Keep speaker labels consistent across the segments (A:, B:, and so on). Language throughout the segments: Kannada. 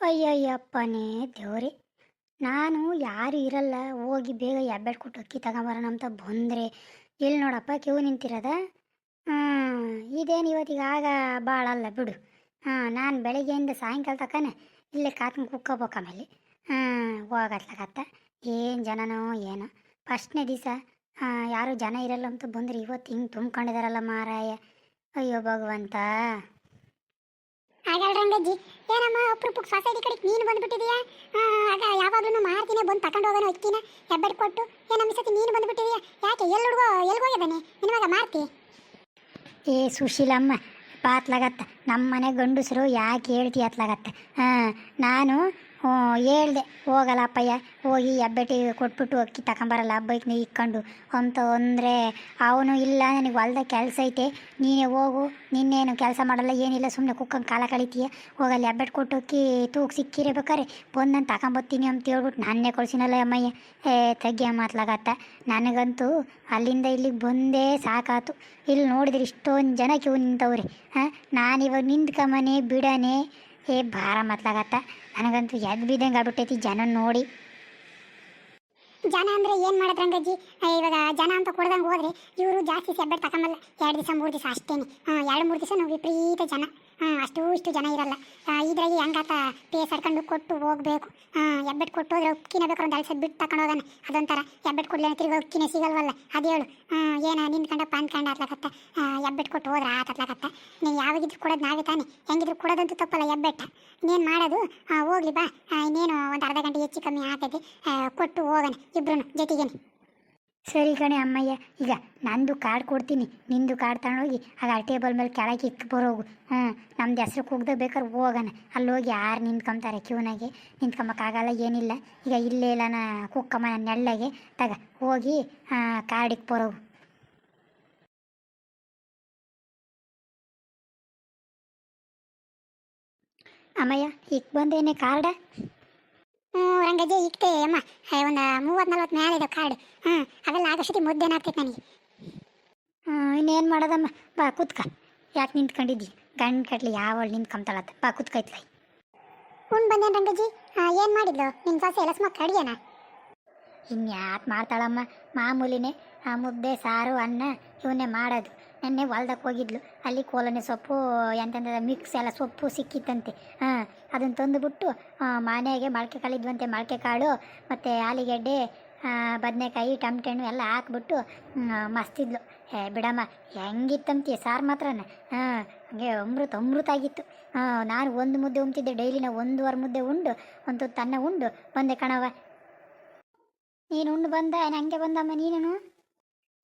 A: ಅಯ್ಯಯ್ಯಪ್ಪನೇ ದೇವ್ರಿ, ನಾನು ಯಾರು ಇರಲ್ಲ, ಹೋಗಿ ಬೇಗ ಎಬ್ಬೆಟ್ ಕೊಟ್ಟು ಅಕ್ಕಿ ತಗೊಂಬರೋಣ ಅಂತ ಬಂದರೆ. ಇಲ್ಲಿ ನೋಡಪ್ಪ ಕ್ಯೂ ನಿಂತಿರೋದ? ಹ್ಞೂ ಇದೇನು ಇವತ್ತಿಗೆ ಆಗ ಭಾಳಲ್ಲ ಬಿಡು. ಹಾಂ, ನಾನು ಬೆಳಗ್ಗೆಯಿಂದ ಸಾಯಂಕಾಲ ತಕನೆ ಇಲ್ಲೇ ಕಾತ್ಕೊಂಡು ಕುಕ್ಕೋಬೇಕು ಆಮೇಲೆ. ಹಾಂ ಹೋಗತ್ಲಾಗತ್ತ ಏನು ಜನನೋ ಏನೋ. ಫಸ್ಟ್ನೇ ದಿವಸ ಯಾರು ಜನ ಇರಲ್ಲ ಅಂತ ಬಂದರೆ ಇವತ್ತು ಹಿಂಗೆ ತುಂಬ್ಕೊಂಡಿದಾರಲ್ಲ ಮಾರಾಯ. ಅಯ್ಯೋ ಭಗವಂತ.
B: ಆಗಲ್ಲ ರಂಗಜ್ಜಿ ಏನಮ್ಮ ಅಪ್ರೂಪಕ್ಕೆ ಸೊಸೈಟಿ ಕಡೆಗೆ ನೀನು ಬಂದ್ಬಿಟ್ಟಿದೀಯಾ? ಆಗ ಯಾವಾಗ್ಲೂ ಮಾರ್ತೀನಿ ಬಂದು ತಗೊಂಡು ಹೋಗೋಣ ಅಕ್ಕಿನ ಹೆಬ್ಬೆಟ್ ಕೊಟ್ಟು, ಏನಮ್ಮ ಸತಿ ನೀನು ಬಂದ್ಬಿಟ್ಟಿದೀಯಾ? ಯಾಕೆ ಎಲ್ಲಿ ಹುಡುಗೋ ಎಲ್ಲಿ ಹೋಗಿದ್ದಾನೆ? ಮಾರ್ತಿ?
A: ಏ, ಸುಶೀಲಮ್ಮ, ಪಾತ್ಲಾಗತ್ತ. ನಮ್ಮ ಮನೆ ಗಂಡಸರು ಯಾಕೆ ಹೇಳ್ತಿ ಅತ್ಲಾಗತ್ತ? ಹಾಂ ನಾನು ಹೇಳ್ದೆ. ಹೋಗಲ್ಲ ಅಪ್ಪಯ್ಯ. ಹೋಗಿ ಹೆಬ್ಬೆಟ್ಟಿ ಕೊಟ್ಬಿಟ್ಟು ಅಕ್ಕಿ ತಗೊಂಬರಲ್ಲ ಹಬ್ಬಕ್ಕೆ ಇಕ್ಕೊಂಡು. ಅಂತ ಅಂದರೆ, ಅವನು ಇಲ್ಲ, ನನಗೆ ಹೊಲ್ದ ಕೆಲಸ ಐತೆ. ನೀನೇ ಹೋಗು. ನಿನ್ನೇನು ಕೆಲಸ ಮಾಡಲ್ಲ, ಏನಿಲ್ಲ ಸುಮ್ಮನೆ ಕುಕ್ಕಂಗೆ ಕಾಲ ಕಳಿತೀಯ? ಹೋಗಲ್ಲಿ ಹೆಬ್ಬೆಟ್ಟು ಕೊಟ್ಟು ಅಕ್ಕಿ ಸಿಕ್ಕಿರೇ ಬೇಕಾರೆ, ಬಂದು ನಾನು ತಗೊಂಬರ್ತೀನಿ ಅಂತ ಹೇಳ್ಬಿಟ್ಟು ನಾನೇ ಕೊಡ್ಸಿನಲ್ಲ ಅಮ್ಮಯ್ಯ. ಏ ತಗ್ಗಿಯ ಮಾತ್ಲಾಗತ್ತ. ನನಗಂತೂ ಅಲ್ಲಿಂದ ಇಲ್ಲಿಗೆ ಬಂದೇ ಸಾಕಾತು. ಇಲ್ಲಿ ನೋಡಿದ್ರೆ ಇಷ್ಟೊಂದು ಜನ ಕ್ಯೂ ನಿಂತವ್ರೆ. ಹಾಂ? ನಾನಿವಾಗ ನಿಂತ್ಕಮನೆ ಬಿಡನೆ. ಏ ಭಾರ ಮತ್ಲಾಗತ್ತ ನನಗಂತೂ ಎದ್ ಬಿದ್ದಂಗೆ ಆಗ್ಬಿಟ್ಟೈತಿ ಜನ ನೋಡಿ.
B: ಜನ ಅಂದ್ರೆ ಏನ್ ಮಾಡೋದು ರಂಗಜ್ಜಿ? ಆ, ಇವಾಗ ಜನ ಅಂತ ಕೊಡ್ದಂಗೆ ಹೋದ್ರೆ ಇವರು ಜಾಸ್ತಿ ಸೆಬ್ಬೆಟ್ ತಗೊಂಬಲ್ಲ ಎರಡು ದಿವಸ ಮೂರು ದಿವಸ ಅಷ್ಟೇನೆ. ಎರಡು ಮೂರು ದಿವಸ ನಾವು ವಿಪರೀತ ಜನ. ಅಷ್ಟು ಇಷ್ಟು ಜನ ಇರಲ್ಲ. ಇದ್ರಾಗೆ ಹೆಂಗಾತ ಪೇ ಸರ್ಕೊಂಡು ಕೊಟ್ಟು ಹೋಗ್ಬೇಕು. ಹೆಬ್ಬೆಟ್ ಕೊಟ್ಟು ಹೋದ್ರೆ ಉಕ್ಕಿನ ಬೇಕಾದ್ರೆ ಒಂದು ಅಳಿಸೋದು ಬಿಟ್ಟು ತಗೊಂಡು ಹೋಗೋಣ. ಅದೊಂಥರ ಎಬ್ಬೆಟ್ಟು ಕೊಡ್ಲಿ ತಿರ್ಗಿ ಉಕ್ಕಿನೇ ಸಿಗಲ್ವಲ್ಲ. ಅದು ಹೇಳು. ಏನು ನಿಂತ್ಕೊಂಡಪ್ಪ ಅಂದ್ಕೊಂಡು ಆತ್ಲಕತ್ತ ಎಬ್ಬೆಟ್ಟು ಕೊಟ್ಟು ಹೋದ್ರೆ ಆತತ್ಲಕತ್ತ ನೀವು ಯಾವಾಗಿದ್ರು ಕೊಡೋದು ನಾವೇ ತಾನೆ. ಹೆಂಗಿದ್ರು ಕೊಡೋದಂತೂ ತಪ್ಪಲ್ಲ ಎಬ್ಬೆಟ್ಟ ಇನ್ನೇನು ಮಾಡೋದು? ಹೋಗ್ಲಿ ಬಾ. ಇನ್ನೇನು ಒಂದು ಅರ್ಧ ಗಂಟೆ ಹೆಚ್ಚು ಕಮ್ಮಿ ಆಗ್ತೈತಿ. ಕೊಟ್ಟು ಹೋಗೋಣ ಇಬ್ರು ಜೊತೆಗೇನೆ.
A: ಸರಿ ಕಣೆ ಅಮ್ಮಯ್ಯ, ಈಗ ನಂದು ಕಾರ್ಡ್ ಕೊಡ್ತೀನಿ. ನಿಂದು ಕಾರ್ಡ್ ತಗೊಂಡೋಗಿ ಆಗ ಆ ಟೇಬಲ್ ಮೇಲೆ ಕೆಳಗೆ ಇಕ್ಕಿ ಬರೋಗು ಹ್ಞೂ ನಮ್ದು ಹೆಸ್ರು ಕೂಗ್ದಾಗ ಬೇಕಾದ್ರೆ ಹೋಗೋಣ. ಅಲ್ಲೋಗಿ ಯಾರು ನಿಂತ್ಕೊಂತಾರೆ ಕ್ಯೂನಾಗೆ. ನಿಂತ್ಕೊಂಬಕ್ಕಾಗಲ್ಲ ಏನಿಲ್ಲ. ಈಗ ಇಲ್ಲೇ ಇಲ್ಲ ನಾ ಕುಕ್ಕಮ್ಮ ನೆಳ್ಳಗೆ. ತಗ, ಹೋಗಿ ಕಾರ್ಡ್ ಇಕ್ಕಿ ಬರೋಗು ಅಮ್ಮಯ್ಯ, ಈಗ ಬಂದೇನೆ ಕಾರ್ಡ
B: ಹ್ಞೂ ರಂಗಜ್ಜಿ ಇಕ್ತೆ ಅಮ್ಮ. ಒಂದು ಮೂವತ್ತು ನಲ್ವತ್ತು ಮೇಲೆ ಇದೆ ಕಾರ್ಡ್ ಹ್ಞೂ, ಅವೆಲ್ಲ ಆಗಷ್ಟೊತ್ತಿ ಮುದ್ದೆನ ಆಗ್ತೈತೆ ನನಗೆ
A: ಇನ್ನೇನು ಮಾಡೋದಮ್ಮ? ಬಾ, ಕುತ್ಕ. ಯಾಕೆ ನಿಂತ್ಕೊಂಡಿದ್ದಿ? ಗಂಡು ಕಟ್ಲಿ ಯಾವಳು ನಿಂತ್ಕೊಂತಾಳತ್ತ ಬಾ ಕೂತ್ಕೈತ್ಲೈ
B: ಉಣ್ ಬಂದೇನು ರಂಗಜ್ಜಿ ಏನು ಮಾಡಿದ್ಲು? ನಿಮ್ಮ ಸೊಸೆ ಎಲ್ಲ ಸುಮ್ಮ ಇನ್ಯಾತ್
A: ಇನ್ಯಾಕೆ ಮಾಡ್ತಾಳಮ್ಮ? ಮಾಮೂಲಿನೇ, ಆ, ಮುದ್ದೆ, ಸಾರು, ಅನ್ನ, ಇವನ್ನೇ ಮಾಡೋದು. ನೆನ್ನೆ ಹೊಲ್ದಕ್ಕೆ ಹೋಗಿದ್ಲು. ಅಲ್ಲಿ ಕೋಲನೆ ಸೊಪ್ಪು ಎಂತಂದ್ರೆ ಮಿಕ್ಸ್ ಎಲ್ಲ ಸೊಪ್ಪು ಸಿಕ್ಕಿತ್ತಂತೆ. ಹಾಂ ಅದನ್ನು ತಂದುಬಿಟ್ಟು ಮನೆಗೆ ಮೊಳಕೆ ಕಾಳಿದ್ವಂತೆ ಮೊಳಕೆ ಕಾಳು, ಮತ್ತು ಆಲೂಗೆಡ್ಡೆ ಬದನೆಕಾಯಿ ಟಮಟೆ ಹಣ್ಣು ಎಲ್ಲ ಹಾಕ್ಬಿಟ್ಟು ಮಸ್ತಿದ್ಲು. ಏ ಬಿಡಮ್ಮ ಹೆಂಗಿತ್ತಂತೀಯ ಸಾರು ಮಾತ್ರನೇ. ಹಾಂ, ಹಂಗೆ ಅಮೃತ ಅಮೃತ ಆಗಿತ್ತು ಹಾಂ, ನಾನು ಒಂದು ಮುದ್ದೆ ಉಣ್ತಿದ್ದೆ, ಡೈಲಿ ನಾವು ಒಂದೂವರೆ ಮುದ್ದೆ ಉಂಡು, ಒಂದು ತನ್ನ ಉಂಡು. ಬಂದೆ ಕಣವ ನೀನು ಉಂಡು, ಬಂದ, ಏನ್ ಹಂಗೆ ಬಂದಮ್ಮ ನೀನು?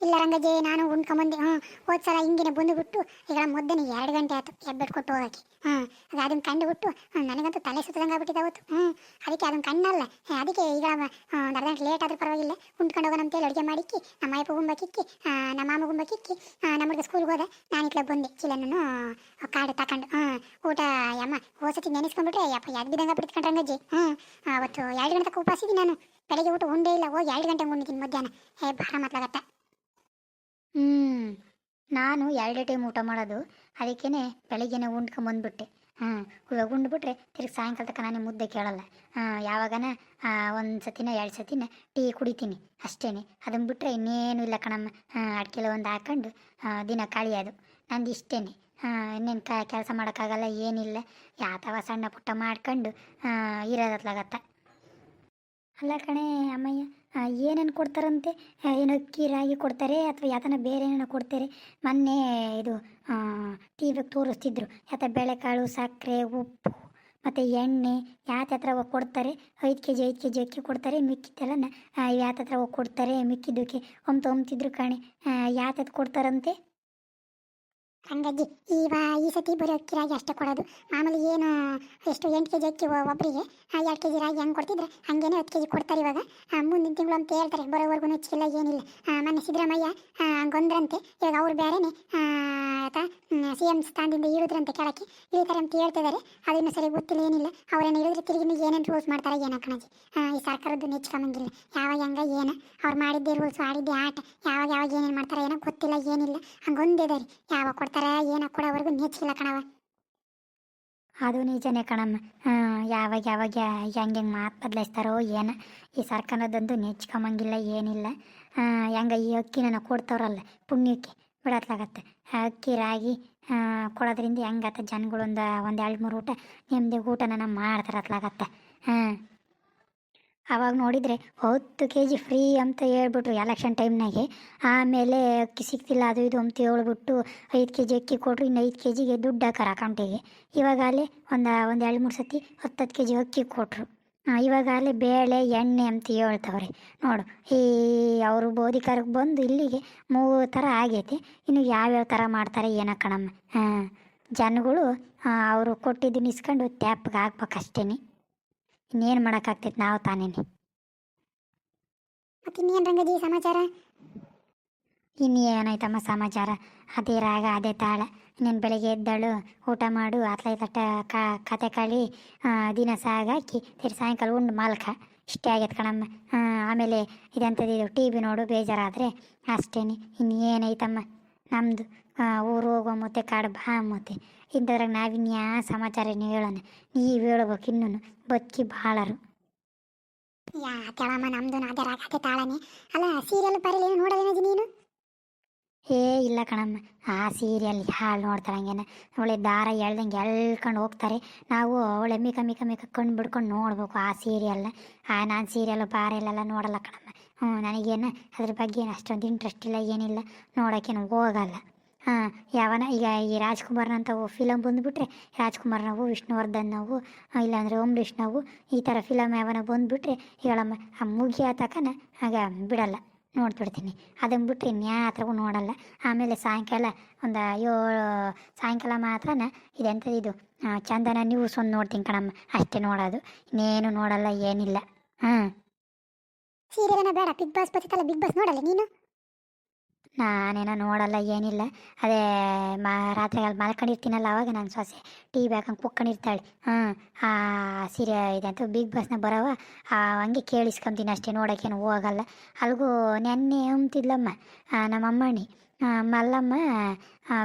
B: ಇಲ್ಲ ರಂಗಜ್ಜಿ, ನಾನು ಉಣ್ಕೊಂಬಂದೆ. ಹ್ಞೂ ಹೋದ ಸಲ ಹಿಂಗೆ ಬಂದುಬಿಟ್ಟು ಈಗ ಮುದ್ದೆನ ಎರಡು ಗಂಟೆ ಆಯ್ತು ಎಬ್ಬೆಟ್ ಕೊಟ್ಟು ಹೋಗೋಕೆ ಹ್ಞೂ ಅದು ಅದನ್ನ ಕಂಡುಬಿಟ್ಟು ನನಗಂತೂ ತಲೆ ಸುತ್ತದಂಗೆ ಆಗ್ಬಿಟ್ಟಿದೆ ಅವತ್ತು. ಹ್ಞೂ ಅದಕ್ಕೆ ಅದನ್ನ ಕಣ್ಣಲ್ಲ. ಅದಕ್ಕೆ ಈಗ ಒಂದು ಅರ್ಧ ಗಂಟೆ ಲೇಟ್ ಆದರೂ ಪರವಾಗಿಲ್ಲ. ಉಂಡ್ಕೊಂಡು ಹೋಗೋಣ ಅಂತೇಳಿ ಅಡುಗೆ ಮಾಡಿಕ್ಕಿ, ನಮ್ಮ ಅಯ್ಯಪ್ಪ ಗುಂಬಕ್ಕಿಕ್ಕಿ ನಮ್ಮ ಮಾಮ ಗುಂಬಕ್ಕಿಕ್ಕಿ ನಮ್ಮ ಹುಡುಗ ಸ್ಕೂಲ್ಗೆ ಹೋದೆ. ನಾನು ಇಟ್ಲ ಬಂದೆ ಚಿಲ್ಲನೂ ಕಾಡು ತಕೊಂಡು. ಹ್ಞೂ ಊಟ ಯಮ್ಮ ಹೋಸತಿ ನೆನೆಸ್ಕೊಂಡ್ಬಿಟ್ರೆ ಯಪ್ಪ ಯಾಕೆ ಬಿದ್ದಂಗೆ ಬಿಡ್ಕೊಂಡು ರಂಗಜ್ಜಿ. ಹ್ಞೂ ಅವತ್ತು ಎರಡು ಗಂಟೆ ಉಪವಾಸಿದ್ದೀನಿ ನಾನು. ಬೆಳಗ್ಗೆ ಊಟ ಉಂಡೇ ಇಲ್ಲ, ಹೋಗಿ ಎರಡು ಗಂಟೆ ಉಂಡಿದ್ದೀನಿ ಮಧ್ಯಾಹ್ನ. ಹೇ, ಭಾಳ ಮಾತಾಗತ್ತ
A: ಹ್ಞೂ ನಾನು ಎರಡೇ ಟೈಮ್ ಊಟ ಮಾಡೋದು. ಅದಕ್ಕೇ ಬೆಳಿಗ್ಗೆನೆ ಉಂಡ್ಕೊಂಬಂದ್ಬಿಟ್ಟೆ. ಹಾಂ, ಇವಾಗ ಉಂಡ್ಬಿಟ್ರೆ ತಿರ್ಗಿ ಸಾಯಂಕಾಲ ತನಕ ನಾನು ಮುದ್ದೆ ಕೇಳಲ್ಲ. ಯಾವಾಗನ ಒಂದು ಸತಿನ ಎರಡು ಸತಿನ ಟೀ ಕುಡಿತೀನಿ ಅಷ್ಟೇ ಅದನ್ನ ಬಿಟ್ಟರೆ ಇನ್ನೇನು ಇಲ್ಲ ಕಣಮ್ಮ. ಅಡ್ಕೆಲ ಒಂದು ಹಾಕೊಂಡು ದಿನ ಕಳಿಯೋದು. ನಂದು ಇಷ್ಟೇ ಇನ್ನೇನು ಕ, ಕೆಲಸ ಮಾಡೋಕ್ಕಾಗಲ್ಲ, ಏನಿಲ್ಲ. ಯಾತವ ಸಣ್ಣ ಪುಟ್ಟ ಮಾಡ್ಕೊಂಡು ಇರೋದತ್ಲಾಗತ್ತ ಅಲ್ಲ ಕಣೆ, ಅಮ್ಮಯ್ಯ ಏನೇನು ಕೊಡ್ತಾರಂತೆ? ಏನು ಅಕ್ಕಿ ರಾಗಿ ಕೊಡ್ತಾರೆ ಅಥವಾ ಯಾತನ ಬೇರೆ ಏನೇನೋ ಕೊಡ್ತಾರೆ. ಮೊನ್ನೆ ಇದು ಟಿ ವಿಗೆ ತೋರಿಸ್ತಿದ್ರು. ಯಾತ ಬೇಳೆಕಾಳು ಸಕ್ಕರೆ ಉಪ್ಪು, ಮತ್ತು ಎಣ್ಣೆ ಯಾತ ಹತ್ರ ಹೋಗಿ ಕೊಡ್ತಾರೆ. ಐದು ಕೆ ಜಿ ಐದು ಕೆ ಜಿ ಅಕ್ಕಿ ಕೊಡ್ತಾರೆ. ಮಿಕ್ಕಿದ್ದೆಲ್ಲ ಯಾತ ಹತ್ರ ಹೋಗಿ ಕೊಡ್ತಾರೆ. ಮಿಕ್ಕಿದ್ದಕ್ಕೆ ಒಮ್ಮೆ ಒಮ್ತಿದ್ರು ಕಣೆ. ಯಾತತ್ ಕೊಡ್ತಾರಂತೆ?
B: ಹಂಗಾಗಿ ಈವ ಈ ಸತಿ ಬರೋ ಅಕ್ಕಿ ರಾಗಿ ಅಷ್ಟೇ ಕೊಡೋದು. ಮಾಮೂಲಿ ಏನು ಎಷ್ಟು ಎಂಟು ಕೆ ಜಿ ಅಕ್ಕಿ ಒಬ್ಬರಿಗೆ ಎರಡು ಕೆ ಜಿ ರಾಗಿ ಹೆಂಗೆ ಕೊಡ್ತಿದ್ರೆ ಹಂಗೇನೆ ಹತ್ತು ಕೆ ಜಿ ಕೊಡ್ತಾರೆ ಇವಾಗ. ಮುಂದಿನ ತಿಂಗಳು ಅಂತ ಹೇಳ್ತಾರೆ ಬರೋವರೆಗೂ ಹೆಚ್ಚಿಲ್ಲ ಏನಿಲ್ಲ. ಮೊನ್ನೆ ಸಿದ್ದರಾಮಯ್ಯ ಹಂಗೊಂದ್ರಂತೆ. ಇವಾಗ ಅವ್ರು ಬೇರೆನೆ ಸಿ ಎಂ ಸ್ಥಾನದಿಂದ ಇಳಿದ್ರಂತೆ ಕೆಳಕ್ಕೆ. ಇಳಿತಾರೆ ಅಂತ ಹೇಳ್ತಿದ್ದಾರೆ. ಅದು ಇನ್ನೂ ಸರಿ ಗೊತ್ತಿಲ್ಲ, ಏನಿಲ್ಲ. ಅವ್ರೇನು ಇಳಿದ್ರೆ ತಿರುಗಿ ಏನೇನು ರೂಲ್ಸ್ ಮಾಡ್ತಾರೆ ಏನೋ ಕಣಜಿ. ಈ ಸರ್ಕಾರದ್ದು ನೆಚ್ಕೊಂಬಂಗಿಲ್ಲ ಯಾವಾಗ ಹೆಂಗ ಏನು, ಅವ್ರು ಮಾಡಿದ್ದೆ ರೂಲ್ಸ್ ಆಡಿದ್ದೆ ಆಟ, ಯಾವಾಗ ಯಾವಾಗ ಏನೇನು ಮಾಡ್ತಾರೆ ಏನೋ ಗೊತ್ತಿಲ್ಲ, ಏನಿಲ್ಲ. ಹಂಗೊಂದಿದೆ ರೀ. ಯಾವಾಗ ಕೊಡ್ತಾರೆ ಏನೋ ಕೊಡೋವರೆಗೂ ನೆಚ್ಚಿಲ್ಲ ಕಣವ
A: ಅದು ನಿಜನೇ ಕಣಮ್ಮ. ಯಾವಾಗ ಯಾವಾಗ ಹೆಂಗೆ ಹೆಂಗೆ ಮಾತು ಬದಲಾಯಿಸ್ತಾರೋ ಏನು, ಈ ಸರ್ಕಾರದೊಂದು ನೆಚ್ಕೊಂಬಂಗಿಲ್ಲ ಏನಿಲ್ಲ. ಹೆಂಗ ಈ ಅಕ್ಕಿನ ಕೊಡ್ತಾವ್ರಲ್ಲ, ಪುಣ್ಯಕ್ಕೆ ಬಿಡತ್ಲಾಗತ್ತೆ. ಅಕ್ಕಿ ರಾಗಿ ಕೊಡೋದ್ರಿಂದ ಹೆಂಗತ್ತೆ, ಜನಗಳೊಂದು ಒಂದು ಎರಡು ಮೂರು ಊಟ, ನೆಮ್ಮದಿ ಊಟನ ಮಾಡ್ತಾರತ್ಲಾಗತ್ತೆ. ಹಾಂ. ಅವಾಗ ನೋಡಿದರೆ ಹತ್ತು ಕೆ ಜಿ ಫ್ರೀ ಅಂತ ಹೇಳ್ಬಿಟ್ರು ಎಲೆಕ್ಷನ್ ಟೈಮ್ನಾಗೆ ಆಮೇಲೆ ಅಕ್ಕಿ ಸಿಗ್ತಿಲ್ಲ, ಅದು ಇದು ಅಂತ ಹೇಳ್ಬಿಟ್ಟು ಐದು ಕೆ ಜಿ ಅಕ್ಕಿ ಕೊಟ್ರು, ಇನ್ನು ಐದು ಕೆ ಜಿಗೆ ದುಡ್ಡು ಹಾಕಾರ ಅಕೌಂಟಿಗೆ ಇವಾಗ ಅಲ್ಲಿ ಒಂದು ಒಂದು ಎರಡು, ಮೂರು ಸತಿ ಹತ್ತು ಕೆ ಜಿ ಅಕ್ಕಿ ಕೊಟ್ಟರು ಇವಾಗ ಅಲ್ಲಿ ಬೇಳೆ, ಎಣ್ಣೆ ಅಂತ ಹೇಳ್ತವ್ರೆ. ನೋಡು, ಈ ಅವರು ಬೋಧಿಕಾರಕ್ಕೆ ಬಂದು ಇಲ್ಲಿಗೆ ಮೂರು ಥರ ಆಗೈತೆ. ಇನ್ನು ಯಾವ್ಯಾವ ಥರ ಮಾಡ್ತಾರೆ ಏನೋ ಕಣಮ್ಮ. ಹಾಂ ಜನಗಳು ಅವರು ಕೊಟ್ಟಿದ್ದು ಇಸ್ಕೊಂಡು ಟ್ಯಾಪ್ಗೆ ಹಾಕ್ಬೇಕಷ್ಟೇ ಇನ್ನೇನು ಮಾಡೋಕ್ಕಾಗ್ತೈತೆ ನಾವು ತಾನೇನೆ.
B: ಮತ್ತೆ ಇನ್ನೇನು ರಂಗಜ್ಜಿ ಸಮಾಚಾರ?
A: ಇನ್ನು ಏನಾಯ್ತಮ್ಮ ಸಮಾಚಾರ? ಅದೇ ರಾಗ ಅದೇ ತಾಳ. ನೀನು ಬೆಳಗ್ಗೆ ಎದ್ದಳು ಊಟ ಮಾಡು ಅತ್ಲೈ ತಟ್ಟ ಕತೆ ಕಳಿ ದಿನ ಸಾಗ ಹಾಕಿ ತಿರು ಸಾಯಂಕಾಲ ಉಂಡು ಮಾಲ್ಕ. ಇಷ್ಟೇ ಆಗೈತೆ ಕಣಮ್ಮ. ಆಮೇಲೆ ಇದೆಂಥದ್ದು ಟಿ ವಿ ನೋಡು ಬೇಜಾರಾದರೆ ಅಷ್ಟೇನೆ. ಇನ್ನು ಏನೈತಮ್ಮ ನಮ್ಮದು ಊರು ಹೋಗೋ ಮತ್ತೆ ಕಾಡು ಬಾ ಮತ್ತೆ. ಇಂಥದ್ರಾಗ ನಾವಿನ್ಯಾ ಸಮಾಚಾರ ಏನು ಹೇಳೋಣ. ನೀವು ಹೇಳ್ಬೇಕು ಇನ್ನೂ ಬದುಕಿ ಭಾಳರು
B: ಯಾ ಕೆಳಮ್ಮ ನಮ್ದು ಅದೇ ರಾಗ ಅದೇ ತಾಳನೆ. ಅಲ್ಲ ಸೀರಿಯಲ್ ಬರೀಲಿ ನೋಡೋದೇನಜ್ಜಿ ನೀನು?
A: ಏ ಇಲ್ಲ ಕಣಮ್ಮ. ಆ ಸೀರಿಯಲ್ ಹಾಳು ನೋಡ್ತಾರೆ ಹಂಗೇನ? ಅವಳೆ ದಾರ ಎಳ್ದಂಗೆ ಎಳ್ಕೊಂಡು ಹೋಗ್ತಾರೆ. ನಾವು ಅವಳೆ ಮಿಕ ಮಿಕ ಮಿಕ ಕಣ್ಣು ಬಿಡ್ಕೊಂಡು ನೋಡ್ಬೇಕು ಆ ಸೀರಿಯಲ್ನ. ಆ ನಾನು ಸೀರಿಯಲ್ ಬಾರೆಲ್ಲ ನೋಡಲ್ಲ ಕಣಮ್ಮ. ಹ್ಞೂ, ನನಗೇನು ಅದ್ರ ಬಗ್ಗೆ ಏನು ಅಷ್ಟೊಂದು ಇಂಟ್ರೆಸ್ಟ್ ಇಲ್ಲ, ಏನಿಲ್ಲ ನೋಡೋಕ್ಕೇನು ಹೋಗಲ್ಲ. ಹಾಂ, ಯಾವನ, ಈಗ ಈ ರಾಜ್ಕುಮಾರ್ನಂಥವು ಫಿಲಮ್ ಬಂದುಬಿಟ್ರೆ, ರಾಜ್ಕುಮಾರ್ನವು ವಿಷ್ಣುವರ್ಧನ್ ನಾವು ಇಲ್ಲಾಂದರೆ ಓಂ ನಾವು ಈ ಥರ ಫಿಲಮ್ ಯಾವನ ಬಂದುಬಿಟ್ರೆ ಹೇಳಮ್ಮ ಆ ಮುಗಿಯ ತಕನ ಆಗ ಬಿಡಲ್ಲ, ನೋಡ್ಬಿಡ್ತೀನಿ. ಅದನ್ನು ಬಿಟ್ಟರೆ ಇನ್ಯಾತ್ರಗೂ ನೋಡಲ್ಲ. ಆಮೇಲೆ ಸಾಯಂಕಾಲ, ಒಂದು ಏಳು, ಸಾಯಂಕಾಲ ಮಾತ್ರ ಇದೆಂಥದ್ದು ಇದು ಚಂದನ ನ್ಯೂಸ್ ಒಂದು ನೋಡ್ತೀನಿ ಕಣಮ್ಮ, ಅಷ್ಟೇ ನೋಡೋದು. ಇನ್ನೇನು ನೋಡಲ್ಲ, ಏನಿಲ್ಲ. ಹಾಂ
B: ಸೀರಿಯಲ್ನ ಬೇಡ ಬಿಗ್ ಬಾಸ್ ಬರ್ತಿತ್ತಲ್ಲ ಬಿಗ್ ಬಾಸ್ ನೋಡಲ್ಲ ನೀನು?
A: ನಾನೇನೋ ನೋಡಲ್ಲ ಏನಿಲ್ಲ. ಅದೇ ಮಾ ಅಲ್ಲಿ ಮಲ್ಕೊಂಡಿರ್ತೀನಲ್ಲ ಅವಾಗ ನಾನು ಸೊಸೆ ಟಿ ವಿ ಹಾಕೊಂಡು ಕುಕ್ಕೊಂಡಿರ್ತಾಳೆ. ಹಾಂ ಆ ಸೀರೆ ಇದಂತ ಬಿಗ್ ಬಾಸ್ನ ಬರೋವ ಹಂಗೆ ಕೇಳಿಸ್ಕೊಂತೀನಿ ಅಷ್ಟೇ ನೋಡೋಕ್ಕೇನು ಹೋಗಲ್ಲ. ಅಲ್ಗೂ ನೆನ್ನೆ ಅಂತಿದ್ಲಮ್ಮ ಆ, ನಮ್ಮ ಅಮ್ಮಣ್ಣಿ ಮಲ್ಲಮ್ಮ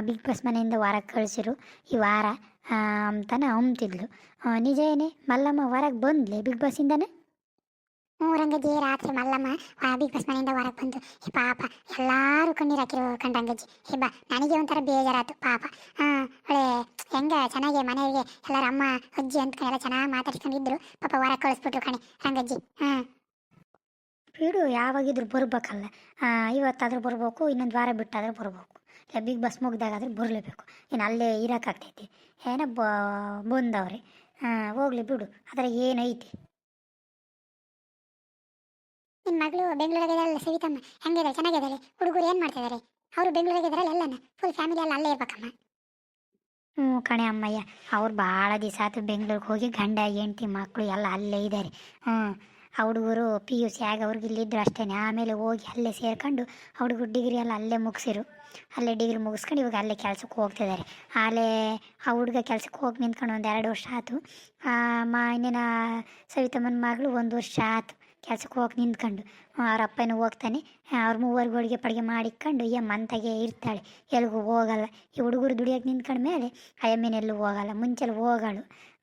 A: ಬಿಗ್ ಬಾಸ್ ಮನೆಯಿಂದ ಹೊರಗೆ ಕಳಿಸಿರು ಈ ವಾರ ಅಂತಾನೆ ಆ, ನಿಜ ಏನೇ ಮಲ್ಲಮ್ಮ ಹೊರಗೆ ಬಂದ್ಲೆ ಬಿಗ್ ಬಾಸಿಂದನೇ
B: ಹ್ಞೂ ರಂಗಜ್ಜಿ ರಾತ್ರಿ ಮಲ್ಲಮ್ಮ ಬಿಗ್ ಬಾಸ್ ಮನೆಯಿಂದ ಹೊರಗೆ ಬಂದು ಈ ಪಾಪ, ಎಲ್ಲಾರು ಕಣ್ಣೀರು ಹಾಕಿರೋ ಕಂಡಂಗಜ್ಜಿ ಹಿಬ್ಬ ನನಗೆ ಒಂಥರ ಬೇಜಾರಾತು, ಪಾಪ. ಹಾಂ, ಒಳ್ಳೆ, ಹೆಂಗ, ಚೆನ್ನಾಗಿ ಮನೆಗೆ ಎಲ್ಲರ ಅಮ್ಮ, ಅಜ್ಜಿ ಅಂತ ಎಲ್ಲ ಚೆನ್ನಾಗಿ ಮಾತಾಡ್ಸ್ಕೊಂಡಿದ್ರು. ಪಾಪ ಹೊರಗೆ ಕಳಿಸ್ಬಿಟ್ರು ಕಣೆ, ರಂಗಜ್ಜಿ, ಹಾಂ.
A: ಬಿಡು, ಯಾವಾಗಿದ್ರು ಬರ್ಬೇಕಲ್ಲ. ಇವತ್ತಾದ್ರೂ ಬರ್ಬೇಕು, ಇನ್ನೊಂದು ವಾರ ಬಿಟ್ಟಾದ್ರೂ ಬರ್ಬೇಕು. ಇಲ್ಲ, ಬಿಗ್ ಬಾಸ್ ಮುಗ್ದಾಗಾದ್ರೂ ಬರಲೇಬೇಕು. ಇನ್ನು ಅಲ್ಲೇ ಇರೋಕ್ಕಾಗ್ತೈತಿ. ಏನೋ ಬ ಬಂದವ್ರೆ. ಹಾಂ, ಹೋಗ್ಲಿ ಬಿಡು ಅದರ ಏನೈತಿ?
B: ನಿನ್ನ ಮಗಳು ಬೆಂಗಳೂರಾಗಿದ್ದಾಳೆ ಸವಿತಮ್ಮ? ಹೆಂಗಿದಾಳೆ ಚೆನ್ನಾಗಿದ್ದಾಳೆ? ಹುಡುಗರು ಏನು ಮಾಡ್ತಿದ್ದಾರೆ ಅವರು ಬೆಂಗಳೂರಾಗಿದ್ದಾರಲ್ಲ ಎಲ್ಲನ? ಫುಲ್ ಫ್ಯಾಮಿಲಿ ಎಲ್ಲ ಅಲ್ಲೇ ಇರ್ಬೇಕಮ್ಮ.
A: ಹ್ಞೂ ಕಣೆ ಅಮ್ಮಯ್ಯ. ಅವ್ರು ಭಾಳ ದಿವಸ ಆಯ್ತು ಬೆಂಗ್ಳೂರಿಗೆ ಹೋಗಿ ಗಂಡ, ಹೆಂಡತಿ ಮಕ್ಕಳು ಎಲ್ಲ ಅಲ್ಲೇ ಇದ್ದಾರೆ ಹ್ಞೂ, ಆ ಹುಡುಗರು ಪಿ ಯು ಸಿ ಆಗಿ ಅವ್ರಿಗೆ ಇಲ್ಲಿದ್ರು ಅಷ್ಟೇ ಆಮೇಲೆ ಹೋಗಿ ಅಲ್ಲೇ ಸೇರ್ಕೊಂಡು ಹುಡುಗರು ಡಿಗ್ರಿ ಎಲ್ಲ ಅಲ್ಲೇ ಮುಗಿಸಿರು. ಅಲ್ಲೇ ಡಿಗ್ರಿ ಮುಗಿಸ್ಕೊಂಡು ಇವಾಗ ಅಲ್ಲೇ ಕೆಲಸಕ್ಕೆ ಹೋಗ್ತಿದ್ದಾರೆ ಅಲ್ಲೇ ಆ ಹುಡುಗ ಕೆಲಸಕ್ಕೆ ಹೋಗಿ ನಿಂತ್ಕೊಂಡು ಒಂದು ಎರಡು ವರ್ಷ ಆಯ್ತು ಮಾ, ಇನ್ನೇನ ಸವಿತಮ್ಮನ ಮಗಳು ಒಂದು ವರ್ಷ ಆಯ್ತು ಕೆಲ್ಸಕ್ಕೆ ಹೋಗಿ ನಿಂತ್ಕೊಂಡು. ಅವ್ರ ಅಪ್ಪನೂ ಹೋಗ್ತಾನೆ. ಅವ್ರ ಮೂವರ್ಗೆ ಹೋಳಿಗೆ ಪಡಿಗೆ ಮಾಡಿಕೊಂಡು ಮಂತಾಗೆ ಇರ್ತಾಳೆ. ಎಲ್ಗೂ ಹೋಗಲ್ಲ. ಈ ಹುಡುಗರು ದುಡಿಯೋಕೆ ನಿಂತ್ಕೊಂಡ ಮೇಲೆ ಆ ಎಮ್ಮೆನೆಲ್ಲೂ ಹೋಗಲ್ಲ ಮುಂಚೆಲ್ಲ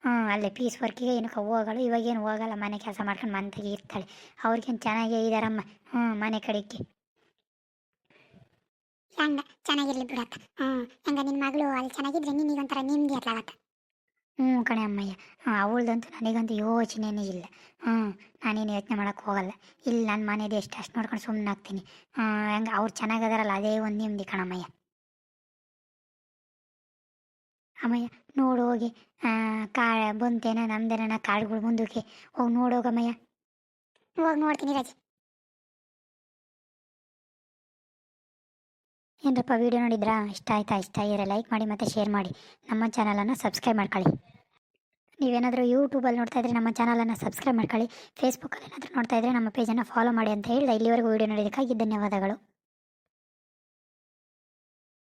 A: ಹ್ಞೂ ಅಲ್ಲೇ ಪೀಸ್ ವರ್ಕಿಗೆ ಏನಕ್ಕೆ ಹೋಗಳು. ಇವಾಗೇನು ಹೋಗಲ್ಲ. ಮನೆ ಕೆಲಸ ಮಾಡ್ಕೊಂಡು ಮಂತಾಗೆ ಇರ್ತಾಳೆ. ಅವ್ರಿಗೇನು ಚೆನ್ನಾಗೇ ಇದ್ದಾರಮ್ಮ ಹ್ಞೂ ಮನೆ ಕಡೆಗೆ.
B: ಹಂಗ? ಚೆನ್ನಾಗಿರ್ಲಿ ಬಿಡತ್ತ ಹ್ಞೂ ಹೆಂಗ ನಿನ್ನ ಮಗಳು ಅಲ್ಲಿ ಚೆನ್ನಾಗಿದ್ರೆ ನಿನಗೆ ಒಂಥರ ನೆಮ್ಮದಿ ಅತ್ಲಾಗತ್ತ
A: ಹ್ಞೂ ಕಣೆ ಅಮ್ಮಯ್ಯ. ಅವಳದಂತೂ ನನಗಂತೂ ಯೋಚನೆನೇ ಇಲ್ಲ. ಹ್ಞೂ, ನಾನೇನು ಯೋಚನೆ ಮಾಡೋಕ್ಕೆ ಹೋಗಲ್ಲ. ಇಲ್ಲಿ ನನ್ನ ಮನೇದು ಎಷ್ಟು ಅಷ್ಟು ನೋಡ್ಕೊಂಡು ಸುಮ್ಮನೆ ಆಗ್ತೀನಿ. ಹೆಂಗೆ ಅವ್ರು ಚೆನ್ನಾಗದಾರಲ್ಲ, ಅದೇ ಒಂದು ನೆಮ್ಮದಿ ಕಣಮ್ಮಯ್ಯ ಅಮ್ಮಯ್ಯ. ನೋಡು ಹೋಗಿ. ಕಾ ಬಂತೇನ ನಮ್ದೇನ ಕಾಡುಗಳು ಮುಂದಕ್ಕೆ ಹೋಗಿ ನೋಡೋಗಮ್ಮಯ್ಯ
B: ಹೋಗಿ ನೋಡ್ತೀನಿ ರಜಿ.
A: ಏನರಪ್ಪ ವಿಡಿಯೋ ನೋಡಿದ್ರಾ? ಇಷ್ಟ ಆಯ್ತಾ? ಇಷ್ಟ ಆಗಿದ್ರೆ ಲೈಕ್ ಮಾಡಿ ಮತ್ತು ಶೇರ್ ಮಾಡಿ. ನಮ್ಮ ಚಾನಲನ್ನು ಸಬ್ಸ್ಕ್ರೈಬ್ ಮಾಡ್ಕೊಳ್ಳಿ. ನೀವೇನಾದರೂ ಯೂಟ್ಯೂಬಲ್ಲಿ ನೋಡ್ತಾ ಇದ್ರೆ ನಮ್ಮ ಚಾನಲನ್ನು ಸಬ್ಸ್ಕ್ರೈಬ್ ಮಾಡ್ಕೊಳ್ಳಿ. ಫೇಸ್ಬುಕ್ಕಲ್ಲಿ ಏನಾದರೂ ನೋಡ್ತಾ ಇದ್ರೆ ನಮ್ಮ ಪೇಜನ್ನು ಫಾಲೋ ಮಾಡಿ ಅಂತ ಹೇಳಿದ. ಇಲ್ಲಿವರೆಗೂ ವೀಡಿಯೋ ನೋಡಿದ್ದಕ್ಕಾಗಿ ಧನ್ಯವಾದಗಳು.